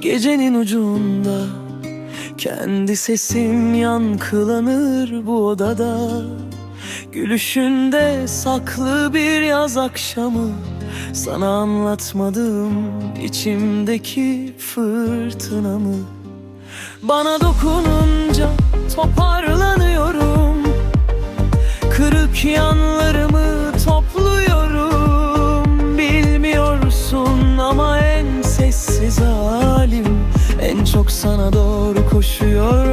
Gecenin ucunda. Kendi sesim yankılanır bu odada. Gülüşünde saklı bir yaz akşamı. Sana anlatmadım içimdeki fırtınamı. Bana dokununca toparlanıyorum. Kırık yanlarımı halim En çok sana doğru koşuyor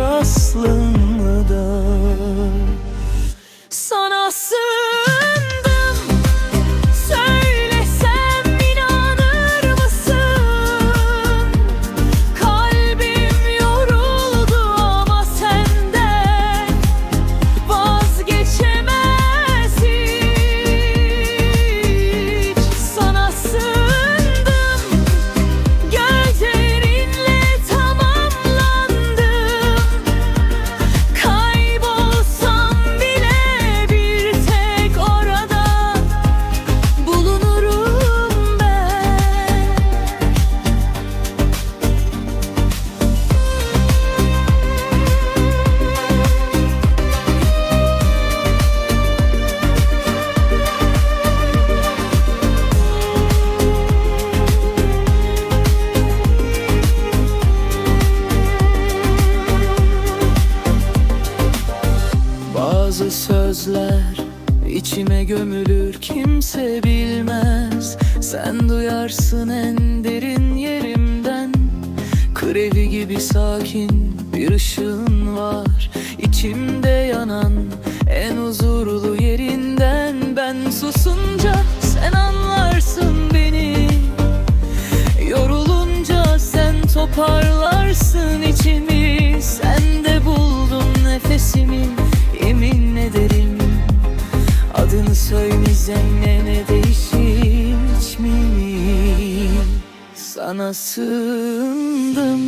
Bazı sözler içime gömülür kimse bilmez. Sen duyarsın en derin yerimden. Krevi gibi sakin bir ışığın var. İçimde yanan en huzurlu yerinden. Ben susunca sen anlarsın beni. Yorulunca sen toparlarsın Söyleyeceğim ne değişir mi? Sana sığındım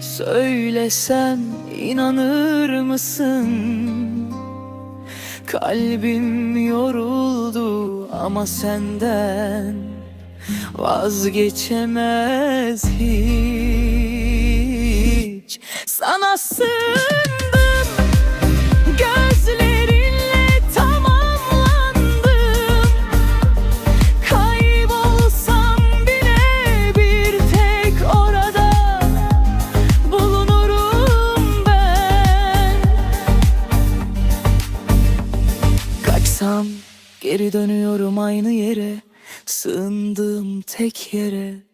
Söylesem inanır mısın? Kalbim yoruldu ama senden Vazgeçemez hiç Sana sığındım dönüyorum aynı yere. Sığındığım tek yere